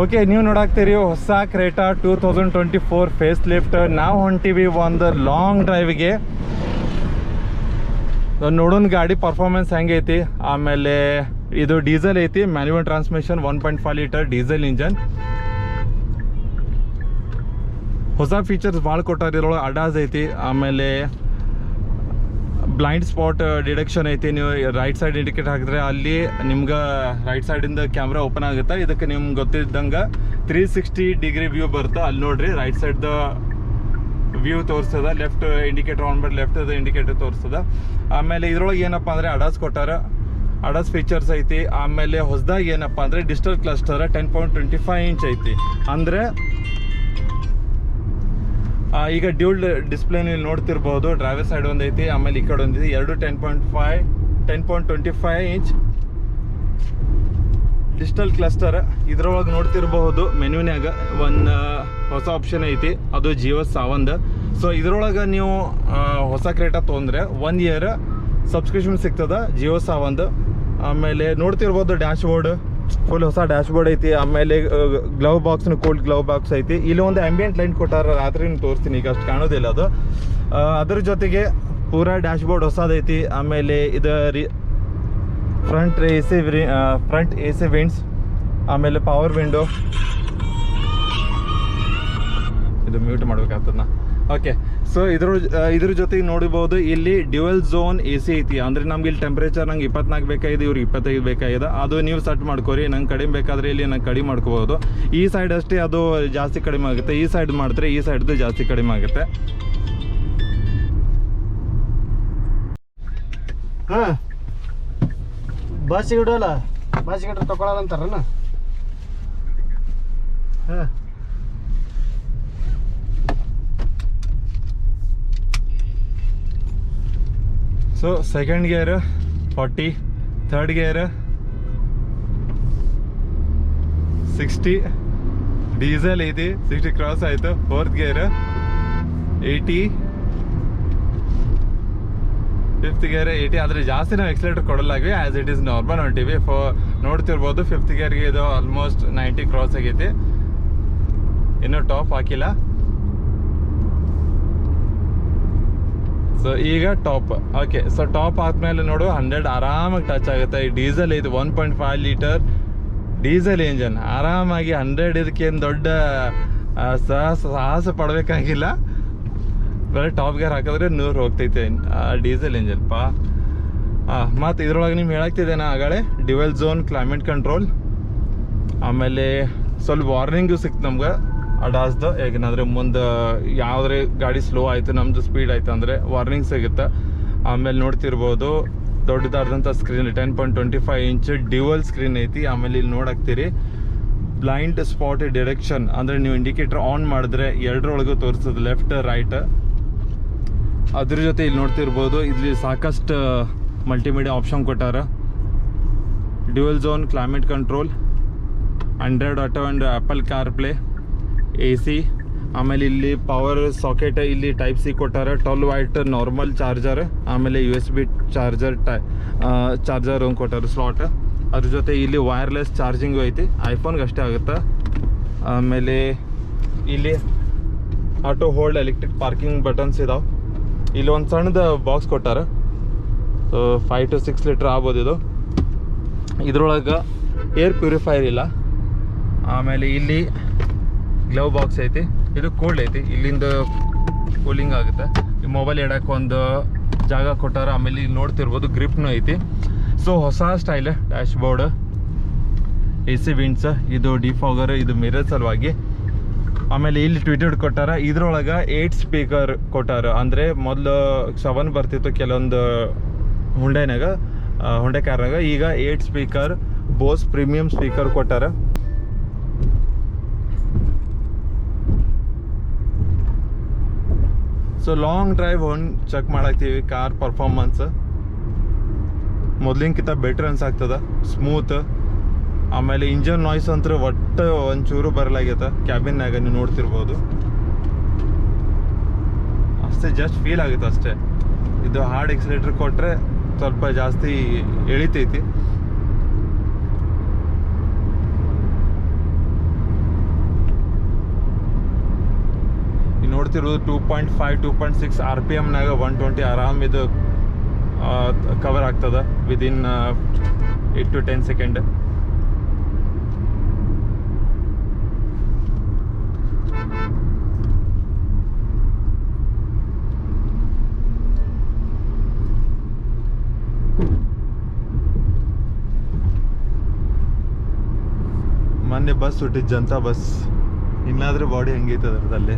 Okay, ನೀವು ನೋಡಾಕ್ತೀರಿ ಹೊಸ Creta two thousand twenty four facelift ನಾವು ಹೊಂಟಿವಿ ಒಂದು ಲಾಂಗ್ ಡ್ರೈವ್ಗೆ ನೋಡೋಣ ಗಾಡಿ ಪರ್ಫಾರ್ಮೆನ್ಸ್ ಹೆಂಗೈತಿ ಆಮೇಲೆ ಇದು ಡೀಸೆಲ್ ಐತಿ manual transmission one point five litre diesel engine ಹೊಸ ಫೀಚರ್ಸ್ ಭಾಳ ಕೊಟ್ಟಾರ ಇದ್ರೊಳಗೆ ಅಡಾಸ್ ಐತಿ, ಆಮೇಲೆ ಬ್ಲೈಂಡ್ ಸ್ಪಾಟ್ ಡಿಡಕ್ಷನ್ ಐತಿ. ನೀವು ರೈಟ್ ಸೈಡ್ ಇಂಡಿಕೇಟ್ ಹಾಕಿದ್ರೆ ಅಲ್ಲಿ ನಿಮ್ಗೆ ರೈಟ್ ಸೈಡಿಂದ ಕ್ಯಾಮ್ರಾ ಓಪನ್ ಆಗುತ್ತೆ? ಇದಕ್ಕೆ ನಿಮ್ಗೆ ಗೊತ್ತಿದ್ದಂಗೆ ತ್ರೀ ಸಿಕ್ಸ್ಟಿ ಡಿಗ್ರಿ ವ್ಯೂ ಬರುತ್ತೆ? ಅಲ್ಲಿ ನೋಡ್ರಿ ರೈಟ್ ಸೈಡ್ದ ವ್ಯೂ ತೋರಿಸ್ತದ ಲೆಫ್ಟ್ ಇಂಡಿಕೇಟರ್ ಆನ್ ಮಾಡಿ ಲೆಫ್ಟ್ ಇಂಡಿಕೇಟರ್ ತೋರಿಸ್ತದ. ಆಮೇಲೆ ಇದ್ರೊಳಗೆ ಏನಪ್ಪ ಅಂದರೆ ಅಡಾಸ್ ಕೊಟ್ಟಾರ. ಅಡಾಸ್ ಫೀಚರ್ಸ್ ಐತಿ. ಆಮೇಲೆ ಹೊಸದಾಗಿ ಏನಪ್ಪ ಅಂದರೆ digital cluster ten point twenty five inch ಐತಿ. ಅಂದರೆ ಈಗ ಡ್ಯೂಲ್ ಡಿಸ್ಪ್ಲೇ ನೀವು ನೋಡ್ತಿರ್ಬೋದು. ಡ್ರೈವರ್ ಸೈಡ್ ಒಂದು ಐತಿ ಆಮೇಲೆ ಈ ಕಡೆ ಒಂದಿದೆ. ಎರಡು ten point five ten point twenty five inch digital cluster ಇದ್ರೊಳಗೆ ನೋಡ್ತಿರ್ಬಹುದು ಮೆನ್ಯೂನ್ಯಾಗ ಒಂದು ಹೊಸ ಆಪ್ಷನ್ ಐತಿ. ಅದು ಜಿಯೋ ಸಾವಂದ್ ಸೊ ಇದ್ರೊಳಗೆ ನೀವು ಹೊಸ ಕ್ರೇಟ ತೊಗೊಂಡ್ರೆ ಒನ್ ಇಯರ್ ಸಬ್ಸ್ಕ್ರಿಪ್ಷನ್ ಸಿಗ್ತದೆ ಜಿಯೋ ಸಾವಂದ್ ಆಮೇಲೆ ನೋಡ್ತಿರ್ಬೋದು ಡ್ಯಾಶ್ ಬೋರ್ಡ್ ಫುಲ್ ಹೊಸ ಡ್ಯಾಶ್ ಬೋರ್ಡ್ ಐತಿ, ಆಮೇಲೆ ಗ್ಲೌ ಬಾಕ್ಸ್ನು ಕೋಲ್ಡ್ ಗ್ಲವ್ ಬಾಕ್ಸ್ ಐತಿ. ಇಲ್ಲಿ ಒಂದು ಆಂಬಿಯೆಂಟ್ ಲೈನ್ ಕೊಟ್ಟಾರ, ರಾತ್ರಿ ತೋರಿಸ್ತೀನಿ, ಈಗ ಅಷ್ಟು ಕಾಣೋದಿಲ್ಲ ಅದು. ಅದ್ರ ಜೊತೆಗೆ ಪೂರ ಡ್ಯಾಶ್ ಬೋರ್ಡ್ ಹೊಸದೈತಿ, ಆಮೇಲೆ ಇದು ರಿ front A C front A C vents ಆಮೇಲೆ ಪವರ್ ವಿಂಡೋ ಇದು ಮ್ಯೂಟ್ ಮಾಡ್ಬೇಕಾಗ್ತದ ಓಕೆ ಸೊ ಇದ್ರ ಇದ್ರ ಜೊತೆಗೆ ನೋಡಿಬಹುದು ಇಲ್ಲಿ ಡ್ಯುವೆಲ್ ಝೋನ್ ಎ ಸಿ ಐತಿ. ಅಂದ್ರೆ ನಮ್ಗೆ ಇಲ್ಲಿ ಟೆಂಪ್ರೇಚರ್ ನಂಗೆ ಇಪ್ಪತ್ನಾಲ್ಕು ಬೇಕಾಗಿದೆ, ಇವ್ರಿಗೆ ಇಪ್ಪತ್ತೈದು ಬೇಕಾಗಿದೆ. ಅದು ನೀವು ಸೆಟ್ ಮಾಡ್ಕೋರಿ, ನಂಗೆ ಕಡಿಮೆ ಬೇಕಾದ್ರೆ ಇಲ್ಲಿ ನಂಗೆ ಕಡಿಮೆ ಮಾಡ್ಕೋಬಹುದು ಈ ಸೈಡ್ ಅಷ್ಟೇ ಅದು ಜಾಸ್ತಿ ಕಡಿಮೆ ಆಗುತ್ತೆ. ಈ ಸೈಡ್ ಮಾಡಿದ್ರೆ ಈ ಸೈಡ್ದು ಜಾಸ್ತಿ ಕಡಿಮೆ ಆಗುತ್ತೆ. ಹಾ. ಬಸ್ಸಿಗೆ ಇಡೋಲ್ಲ ಬಸ್ಸಿಗೆ ಇಟ್ರೆ ತಗೊಳ್ಳಲ್ಲ ಅಂತಾರ ಹಾ. So second gear forty third gear sixty diesel ಐತಿ ಸಿಕ್ಸ್ಟಿ ಕ್ರಾಸ್ ಆಯಿತು. Fourth gear eighty fifth gear eighty ಆದರೆ ಜಾಸ್ತಿ ನಾವು ಎಕ್ಸಲೇಟರ್ ಕೊಡಲಾಗ್ವಿ ಆ್ಯಸ್ ಇಟ್ ಈಸ್ ನಾರ್ಮಲ್ ಹೊಂಟಿವಿ ಫೋ ನೋಡ್ತಿರ್ಬೋದು ಫಿಫ್ತ್ ಗೇರ್ಗೆ ಇದು ಆಲ್ಮೋಸ್ಟ್ ನೈಂಟಿ ಕ್ರಾಸ್ ಆಗೈತಿ. ಇನ್ನೂ ಟಾಪ್ ಹಾಕಿಲ್ಲ. ಸೊ ಈಗ ಟಾಪ್ ಓಕೆ ಸೊ ಟಾಪ್ ಆದ್ಮೇಲೆ ನೋಡು ಹಂಡ್ರೆಡ್ ಆರಾಮಾಗಿ ಟಚ್ ಆಗುತ್ತೆ. ಈ ಡೀಸೆಲ್ ಇದು one point five litre diesel engine ಆರಾಮಾಗಿ ಹಂಡ್ರೆಡ್ ಇದಕ್ಕೇನು ದೊಡ್ಡ ಸಾಹಸ ಸಾಹಸ ಪಡಬೇಕಾಗಿಲ್ಲ. ಬರೀ ಟಾಪ್ ಗೇರ್ ಹಾಕಿದ್ರೆ ನೂರು ಹೋಗ್ತೈತೆ ಡೀಸೆಲ್ ಇಂಜನ್ ಪಾ. ಮತ್ತು ಇದ್ರೊಳಗೆ ನಿಮ್ಗೆ ಹೇಳಾಗ್ತಿದ್ದೇನೆ ಆಗಳೆ ಡಿವೆಲ್ ಝೋನ್ ಕ್ಲೈಮೇಟ್ ಕಂಟ್ರೋಲ್ ಆಮೇಲೆ ಸ್ವಲ್ಪ ವಾರ್ನಿಂಗು ಸಿಕ್ತು ನಮ್ಗೆ. ಅಡಾಸ್ದು ಯಾಕಂದ್ರೆ ಮುಂದೆ ಯಾವುದೇ ಗಾಡಿ ಸ್ಲೋ ಆಯಿತು ನಮ್ಮದು ಸ್ಪೀಡ್ ಆಯ್ತು ಅಂದರೆ ವಾರ್ನಿಂಗ್ ಸಿಗುತ್ತೆ. ಆಮೇಲೆ ನೋಡ್ತಿರ್ಬೋದು ದೊಡ್ಡದಾದಂಥ screen ten point twenty five inch dual screen ಐತಿ. ಆಮೇಲೆ ಇಲ್ಲಿ ನೋಡಾಕ್ತೀರಿ. ಬ್ಲೈಂಡ್ ಸ್ಪಾಟ್ ಡಿರೆಕ್ಷನ್ ಅಂದರೆ ನೀವು ಇಂಡಿಕೇಟರ್ ಆನ್ ಮಾಡಿದ್ರೆ ಎರಡರೊಳಗೂ ತೋರಿಸ್ತದೆ ಲೆಫ್ಟ್ ರೈಟ್ ಅದ್ರ ಜೊತೆ ಇಲ್ಲಿ ನೋಡ್ತಿರ್ಬೋದು ಇಲ್ಲಿ ಸಾಕಷ್ಟು ಮಲ್ಟಿಮೀಡಿಯಾ ಆಪ್ಷನ್ ಕೊಟ್ಟಾರ. Dual zone climate control Android Auto and Apple CarPlay A C ಆಮೇಲೆ ಇಲ್ಲಿ ಪವರ್ ಸಾಕೆಟ್ ಇಲ್ಲಿ ಟೈಪ್ ಸಿ ಕೊಟ್ಟಾರ ಟ್ವೆಲ್ ವೈಟ್ ನಾರ್ಮಲ್ ಚಾರ್ಜರ್ ಆಮೇಲೆ U S B charger tie charger ಒಂದು ಕೊಟ್ಟಾರ ಸ್ಲಾಟ್ ಅದ್ರ ಜೊತೆ ಇಲ್ಲಿ ವೈರ್ಲೆಸ್ ಚಾರ್ಜಿಂಗು ಐತಿ ಐಫೋನ್ಗೆ ಅಷ್ಟೇ ಆಗುತ್ತೆ? ಆಮೇಲೆ ಇಲ್ಲಿ auto hold electric parking buttons ಇದಾವೆ. ಇಲ್ಲಿ ಒಂದು ಸಣ್ಣದ ಬಾಕ್ಸ್ ಕೊಟ್ಟಾರ. So five to six litre ಆಗ್ಬೋದು ಇದು. ಇದ್ರೊಳಗೆ ಏರ್ ಪ್ಯೂರಿಫೈರ್ ಇಲ್ಲ. ಆಮೇಲೆ ಇಲ್ಲಿ ಗ್ಲವ್ ಬಾಕ್ಸ್ ಐತಿ, ಇದು ಕೋಲ್ಡ್ ಐತಿ, ಇಲ್ಲಿಂದ ಕೂಲಿಂಗ್ ಆಗುತ್ತೆ. ಈ ಮೊಬೈಲ್ ಇಡಕ್ಕೆ ಒಂದು ಜಾಗ ಕೊಟ್ಟಾರ, ಆಮೇಲೆ ಇಲ್ಲಿ ನೋಡ್ತಿರ್ಬೋದು ಗ್ರಿಪ್ನು ಐತಿ. ಸೊ ಹೊಸ style dashboard A C vents ಇದು ಡಿಫಾಗರ್ ಇದು ಮಿರರ್ ಸಲುವಾಗಿ. ಆಮೇಲೆ ಇಲ್ಲಿ ಟ್ವಿಟರ್ ಕೊಟ್ಟಾರ, ಇದ್ರೊಳಗೆ ಏಟ್ ಸ್ಪೀಕರ್ ಕೊಟ್ಟಾರ. ಅಂದರೆ ಮೊದಲು ಸೆವೆನ್ ಬರ್ತಿತ್ತು ಕೆಲವೊಂದು ಹುಂಡೆನಾಗ ಹುಂಡೆ ಕಾರ್ನಾಗ ಈಗ eight speaker Bose premium speaker ಕೊಟ್ಟಾರ. ಸೊ ಲಾಂಗ್ ಡ್ರೈವ್ ಒಂದು ಚೆಕ್ ಮಾಡಾಕ್ತೀವಿ ಕಾರ್ ಪರ್ಫಾರ್ಮೆನ್ಸ್ ಮೊದ್ಲಿನ್ಕಿಂತ ಬೆಟ್ರ್ ಅನ್ಸಾಗ್ತದ ಸ್ಮೂತ್ ಆಮೇಲೆ ಇಂಜನ್ ನಾಯ್ಸ್ ಅಂತೂ ಒಟ್ಟು ಒಂಚೂರು ಬರಲಾಗ್ಯದ ಕ್ಯಾಬಿನ್ನಾಗ ನೀವು ನೋಡ್ತಿರ್ಬೋದು. ಅಷ್ಟೇ ಜಸ್ಟ್ ಫೀಲ್ ಆಗುತ್ತೆ ಅಷ್ಟೇ. ಇದು ಹಾರ್ಡ್ ಎಕ್ಸಿಲೇಟ್ರ್ ಕೊಟ್ಟರೆ ಸ್ವಲ್ಪ ಜಾಸ್ತಿ ಎಳಿತೈತಿ. ನೋಡ್ತಿರೋದು two point five two point six R P ಎಮ್ನಾಗ one twenty ಆರಾಮ್ ಇದು ಕವರ್ ಆಗ್ತದೆ within eight to ten second ಮೊನ್ನೆ ಬಸ್ ಹುಟ್ಟಿದ್ ಜನತಾ ಬಸ್ ಇನ್ನಾದ್ರೂ ಬಾಡಿ ಹೆಂಗೈತೆ ಅದ್ರದಲ್ಲಿ?